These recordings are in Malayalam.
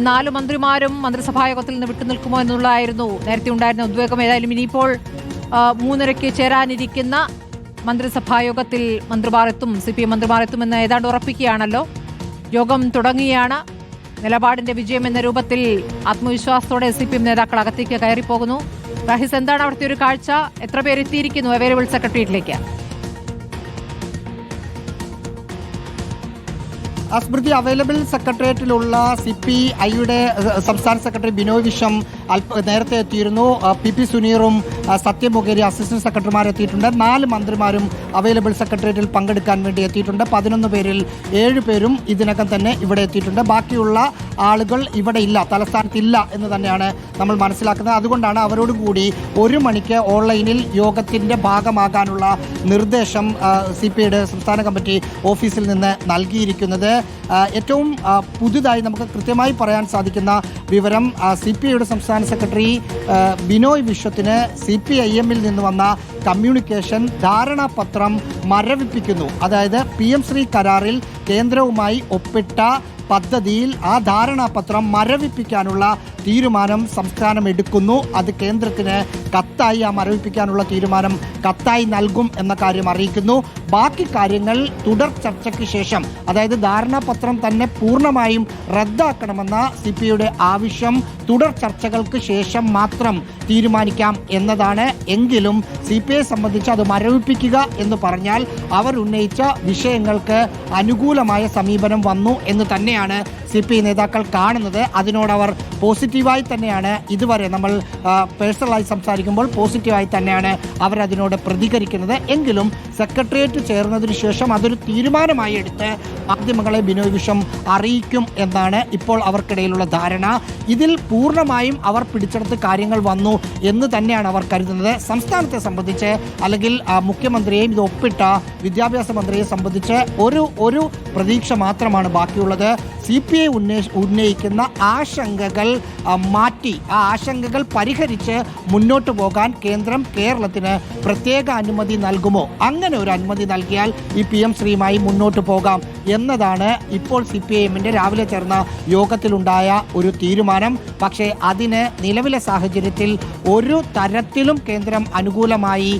നാല് മന്ത്രിമാരും മന്ത്രിസഭായോഗത്തിൽ നിന്ന് വിട്ടുനിൽക്കുമോ എന്നുള്ളതായിരുന്നു നേരത്തെ ഉണ്ടായിരുന്ന ഉദ്വേഗം. ഏതായാലും ഇനിയിപ്പോൾ മൂന്നരയ്ക്ക് ചേരാനിരിക്കുന്ന മന്ത്രിസഭായോഗത്തിൽ മന്ത്രിമാർ എത്തും സി പി എം മന്ത്രിമാർ എത്തുമെന്ന് ഏതാണ്ട് ഉറപ്പിക്കുകയാണല്ലോ. യോഗം തുടങ്ങിയാണ് നിലപാടിന്റെ വിജയം എന്ന രൂപത്തിൽ ആത്മവിശ്വാസത്തോടെ സി പി എം നേതാക്കൾ അകത്തേക്ക് കയറിപ്പോകുന്നു. റാഹിസ് എന്താണ് അവിടുത്തെ ഒരു കാഴ്ച? എത്ര പേരെത്തിയിരിക്കുന്നു? അവൈലബിൾ സെക്രട്ടേറിയറ്റിലേക്ക്. സ്മൃതി അവൈലബിൾ സെക്രട്ടേറിയറ്റിലുള്ള സി പി ഐയുടെ സംസ്ഥാന സെക്രട്ടറി ബിനോയ് വിശ്വം അല്പ നേരത്തെ എത്തിയിരുന്നു. പി പി സുനീറും ആ, സത്യം മുഖേരി അസിസ്റ്റന്റ് സെക്രട്ടറിമാരും എത്തിയിട്ടുണ്ട്. നാല് മന്ത്രിമാരും അവൈലബിൾ സെക്രട്ടേറിയറ്റിൽ പങ്കെടുക്കാൻ വേണ്ടി എത്തിയിട്ടുണ്ട്. പതിനൊന്ന് പേരിൽ ഏഴ് പേരും ഇതിനകം തന്നെ ഇവിടെ എത്തിയിട്ടുണ്ട്. ബാക്കിയുള്ള ആളുകൾ ഇവിടെ ഇല്ല തലസ്ഥാനത്തില്ല എന്ന് തന്നെയാണ് നമ്മൾ മനസ്സിലാക്കുന്നത്. അതുകൊണ്ടാണ് അവരോടുകൂടി ഒരു മണിക്ക് ഓൺലൈനിൽ യോഗത്തിന്റെ ഭാഗമാകാനുള്ള നിർദ്ദേശം സി പി ഐയുടെ സംസ്ഥാന കമ്മിറ്റി ഓഫീസിൽ നിന്ന് നൽകിയിരിക്കുന്നത്. ഏറ്റവും പുതുതായി നമുക്ക് കൃത്യമായി പറയാൻ സാധിക്കുന്ന വിവരം സി പി ഐയുടെ സംസ്ഥാന സെക്രട്ടറി ബിനോയ് വിശ്വത്തിന് സി പി ഐ എമ്മിൽ നിന്ന് വന്ന കമ്മ്യൂണിക്കേഷൻ ധാരണാപത്രം മരവിപ്പിക്കുന്നു. അതായത് പി എം ശ്രീ കരാറിൽ കേന്ദ്രവുമായി ഒപ്പിട്ട പദ്ധതിയിൽ ആ ധാരണാപത്രം മരവിപ്പിക്കാനുള്ള തീരുമാനം സംസ്ഥാനം എടുക്കുന്നു. അത് കേന്ദ്രത്തിന് കത്തായി ആ മരവിപ്പിക്കാനുള്ള തീരുമാനം കത്തായി നൽകും എന്ന കാര്യം അറിയിക്കുന്നു. ബാക്കി കാര്യങ്ങൾ തുടർ ചർച്ചയ്ക്ക് ശേഷം അതായത് ധാരണാപത്രം തന്നെ പൂർണമായും റദ്ദാക്കണമെന്ന സി പി ഐയുടെ ആവശ്യം തുടർ ചർച്ചകൾക്ക് ശേഷം മാത്രം തീരുമാനിക്കാം എന്നതാണ്. എങ്കിലും സി പി ഐ സംബന്ധിച്ച് അത് മരവിപ്പിക്കുക എന്ന് പറഞ്ഞാൽ അവർ ഉന്നയിച്ച വിഷയങ്ങൾക്ക് അനുകൂലമായ സമീപനം വന്നു എന്ന് തന്നെയാണ് സി പി ഐ നേതാക്കൾ കാണുന്നത് അതിനോടവർ പോസിറ്റീവായി തന്നെയാണ് ഇതുവരെ നമ്മൾ പേഴ്സണലായി സംസാരിക്കുമ്പോൾ പോസിറ്റീവായി തന്നെയാണ് അവരതിനോട് പ്രതികരിക്കുന്നത്. എങ്കിലും സെക്രട്ടേറിയറ്റ് ചേർന്നതിന് ശേഷം അതൊരു തീരുമാനമായി എടുത്ത് മാധ്യമങ്ങളെ ബിനോയ് വിഷം അറിയിക്കും എന്നാണ് ഇപ്പോൾ അവർക്കിടയിലുള്ള ധാരണ. ഇതിൽ പൂർണമായും അവർ പിടിച്ചെടുത്ത് കാര്യങ്ങൾ വന്നു എന്ന് തന്നെയാണ് അവർ കരുതുന്നത്. സംസ്ഥാനത്തെ സംബന്ധിച്ച് അല്ലെങ്കിൽ മുഖ്യമന്ത്രിയെയും ഇത് ഒപ്പിട്ട വിദ്യാഭ്യാസ മന്ത്രിയെ സംബന്ധിച്ച് ഒരു ഒരു പ്രതീക്ഷ മാത്രമാണ് ബാക്കിയുള്ളത്. സി പി ഐ ഉന്നയിക്കുന്ന ആശങ്കകൾ മാറ്റി ആ ആശങ്കകൾ പരിഹരിച്ച് മുന്നോട്ട് പോകാൻ കേന്ദ്രം കേരളത്തിന് പ്രത്യേക അനുമതി നൽകുമോ? അങ്ങനെ ഒരു അനുമതി നൽകിയാൽ ഈ പി എം ശ്രീയുമായി മുന്നോട്ട് പോകാം. എന്നതാണ് ഇപ്പോൾ സി പി ഐഎമ്മിന്റെ രാവിലെ ചേർന്ന യോഗത്തിലുണ്ടായ ഒരു തീരുമാനം. പക്ഷേ അതിന് നിലവിലെ സാഹചര്യത്തിൽ ഒരു തരത്തിലും കേന്ദ്രം അനുകൂലമായി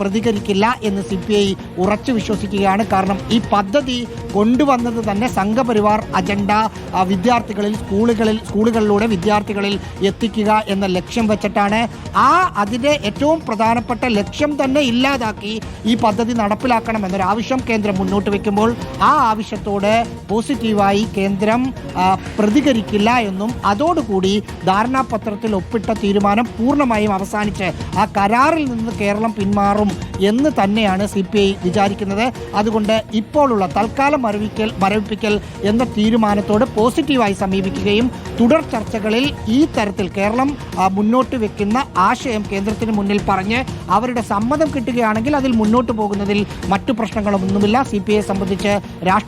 പ്രതികരിക്കില്ല എന്ന് സി പി ഐ ഉറച്ചു വിശ്വസിക്കുകയാണ്. കാരണം ഈ പദ്ധതി കൊണ്ടുവന്നത് തന്നെ സംഘപരിവാർ അജണ്ട വിദ്യാർത്ഥികളിൽ സ്കൂളുകളിൽ സ്കൂളുകളിലൂടെ വിദ്യാർത്ഥികളിൽ എത്തിക്കുക എന്ന ലക്ഷ്യം വെച്ചിട്ടാണ്. ആ അതിന്റെ ഏറ്റവും പ്രധാനപ്പെട്ട ലക്ഷ്യം തന്നെ ഇല്ലാതാക്കി ഈ പദ്ധതി നടപ്പിലാക്കണം എന്നൊരു ആവശ്യം കേന്ദ്രം മുന്നോട്ട് വെക്കുമ്പോൾ ആ ആവശ്യത്തോട് പോസിറ്റീവായി കേന്ദ്രം പ്രതികരിക്കില്ല എന്നും അതോടുകൂടി ധാരണാപത്രത്തിൽ ഒപ്പിട്ട തീരുമാനം പൂർണമായും അവസാനിച്ച് ആ കരാറിൽ നിന്ന് കേരളം പിന്മാറും എന്ന് തന്നെയാണ് സി പി ഐ വിചാരിക്കുന്നത്. അതുകൊണ്ട് ഇപ്പോഴുള്ള തൽക്കാലം മരവിക്കൽ മരവിപ്പിക്കൽ എന്ന തീരുമാനത്തോട് പോസിറ്റീവായി സമീപിക്കുകയും തുടർ ചർച്ചകളിൽ ഈ തരത്തിൽ കേരളം മുന്നോട്ട് വെക്കുന്ന ആശയം കേന്ദ്രത്തിന് മുന്നിൽ പറഞ്ഞ് അവരുടെ സമ്മതം കിട്ടുകയാണെങ്കിൽ അതിൽ മുന്നോട്ട് പോകുന്നതിൽ മറ്റു പ്രശ്നങ്ങളൊന്നുമില്ല. സി പി ഐയെ സംബന്ധിച്ച്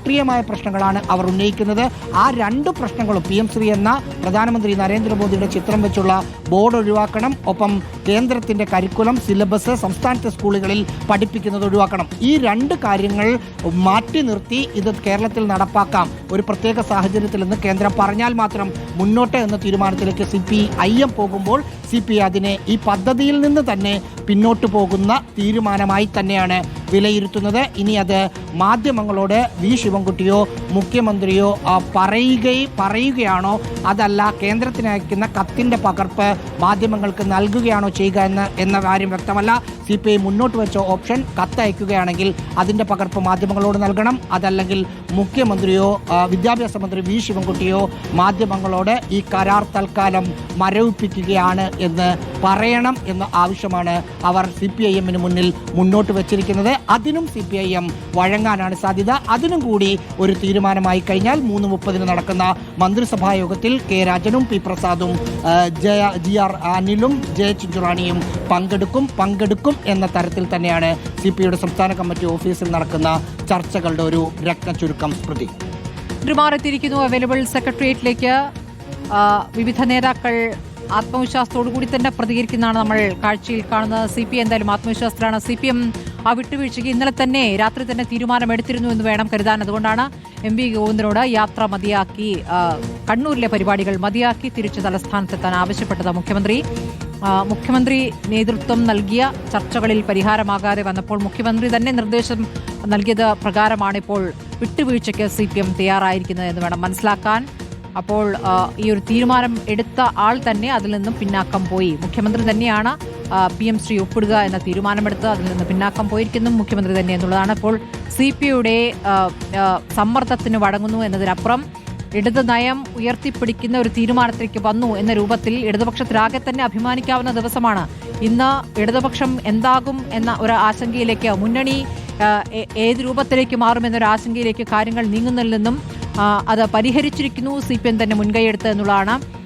രാഷ്ട്രീയമായ പ്രശ്നങ്ങളാണ് അവർ ഉന്നയിക്കുന്നത്. ആ രണ്ട് പ്രശ്നങ്ങളും പി എം ശ്രീ എന്ന പ്രധാനമന്ത്രി നരേന്ദ്രമോദിയുടെ ചിത്രം വെച്ചുള്ള ബോർഡ് ഒഴിവാക്കണം ഒപ്പം കേന്ദ്രത്തിന്റെ കരിക്കുലം സിലബസ് സംസ്ഥാനത്തെ സ്കൂളുകളിൽ പഠിപ്പിക്കുന്നത് ഒഴിവാക്കണം. ഈ രണ്ട് കാര്യങ്ങൾ മാറ്റി നിർത്തി ഇത് കേരളത്തിൽ നടപ്പാക്കാം. ഒരു പ്രത്യേക സാഹചര്യത്തിൽ നിന്ന് കേന്ദ്രം പറഞ്ഞാൽ മാത്രം മുന്നോട്ട് എന്ന തീരുമാനത്തിലേക്ക് സി പി ഐ എം പോകുമ്പോൾ സി പി അതിനെ ഈ പദ്ധതിയിൽ നിന്ന് തന്നെ പിന്നോട്ട് പോകുന്ന തീരുമാനമായി തന്നെയാണ് വിലയിരുത്തുന്നത്. ഇനി അത് മാധ്യമങ്ങളോട് വി ശിവൻകുട്ടിയോ മുഖ്യമന്ത്രിയോ പറയുകയും പറയുകയാണോ? അതല്ല കേന്ദ്രത്തിന് അയക്കുന്ന കത്തിന്റെ പകർപ്പ് മാധ്യമങ്ങൾക്ക് നൽകുകയാണോ ചെയ്യുക എന്ന് എന്ന കാര്യം വ്യക്തമല്ല. സി പി ഐ മുന്നോട്ട് വെച്ച ഓപ്ഷൻ കത്തയക്കുകയാണെങ്കിൽ അതിന്റെ പകർപ്പ് മാധ്യമങ്ങളോട് നൽകണം. അതല്ലെങ്കിൽ മുഖ്യമന്ത്രിയോ വിദ്യാഭ്യാസ മന്ത്രി വി. ശിവൻകുട്ടിയോ മാധ്യമങ്ങളോട് ഈ കരാർ തൽക്കാലം മരവിപ്പിക്കുകയാണ് എന്ന് പറയണം എന്ന ആവശ്യമാണ് അവർ സി പി ഐ എമ്മിന് മുന്നിൽ മുന്നോട്ട് വെച്ചിരിക്കുന്നത്. അതിനും സി പി ഐ എം വഴങ്ങാനാണ് സാധ്യത. അതിനും കൂടി ഒരു തീരുമാനമായി കഴിഞ്ഞാൽ മൂന്ന് മുപ്പതിന് നടക്കുന്ന മന്ത്രിസഭാ യോഗത്തിൽ കെ രാജനും പി പ്രസാദും ജയ ജി ആർ അനിലും ജയ ചിഞ്ചുറാണിയും പങ്കെടുക്കും പങ്കെടുക്കും എന്ന തരത്തിൽ തന്നെയാണ് സി പി സംസ്ഥാന കമ്മിറ്റി ഓഫീസിൽ നടക്കുന്ന ചർച്ചകളുടെ ഒരു രത്ന ചുരുക്കം സ്മൃതി ട്രിമാറെത്തിയിരിക്കുന്നു അവൈലബിൾ സെക്രട്ടേറിയറ്റിലേക്ക് വിവിധ നേതാക്കൾ ആത്മവിശ്വാസത്തോടു കൂടി തന്നെ പ്രതികരിക്കുന്നതാണ് നമ്മൾ കാഴ്ചയിൽ കാണുന്നത്. സി പി എന്തായാലും ആത്മവിശ്വാസത്തിലാണ്. സി പി എം ആ വിട്ടുവീഴ്ചയ്ക്ക് ഇന്നലെ തന്നെ രാത്രി തന്നെ തീരുമാനമെടുത്തിരുന്നു എന്ന് വേണം കരുതാൻ. അതുകൊണ്ടാണ് എം വി ഗോവിന്ദനോട് യാത്ര മതിയാക്കി കണ്ണൂരിലെ പരിപാടികൾ മതിയാക്കി തിരിച്ചു തലസ്ഥാനത്തെത്താൻ ആവശ്യപ്പെട്ടത് മുഖ്യമന്ത്രി. മുഖ്യമന്ത്രി നേതൃത്വം നൽകിയ ചർച്ചകളിൽ പരിഹാരമാകാതെ വന്നപ്പോൾ മുഖ്യമന്ത്രി തന്നെ നിർദ്ദേശം നൽകിയത് പ്രകാരമാണിപ്പോൾ വിട്ടുവീഴ്ചയ്ക്ക് സി പി എം തയ്യാറായിരിക്കുന്നത് എന്ന് വേണം മനസ്സിലാക്കാൻ. അപ്പോൾ ഈ ഒരു തീരുമാനം എടുത്ത ആൾ തന്നെ അതിൽ നിന്നും പിന്നാക്കം പോയി. മുഖ്യമന്ത്രി തന്നെയാണ് പി എം ശ്രീ ഒപ്പിടുക എന്ന തീരുമാനമെടുത്ത് അതിൽ നിന്ന് പിന്നാക്കം പോയിരിക്കുന്നു മുഖ്യമന്ത്രി തന്നെ എന്നുള്ളതാണ്. അപ്പോൾ സി പി യുടെ സമ്മർദ്ദത്തിന് വഴങ്ങുന്നു എന്നതിനപ്പുറം ഇടത് നയം ഉയർത്തിപ്പിടിക്കുന്ന ഒരു തീരുമാനത്തിലേക്ക് വന്നു എന്ന രൂപത്തിൽ ഇടതുപക്ഷത്തിലാകെ തന്നെ അഭിമാനിക്കാവുന്ന ദിവസമാണ്. ഇന്ന് ഇടതുപക്ഷം എന്താകും എന്ന ഒരു ആശങ്കയിലേക്ക് മുന്നണി ഏത് രൂപത്തിലേക്ക് മാറുമെന്നൊരു ആശങ്കയിലേക്ക് കാര്യങ്ങൾ ആ, അത് പരിഹരിച്ചിരിക്കുന്നു. സി പി എം തന്നെ മുൻകൈയെടുത്ത് എന്നുള്ളതാണ്.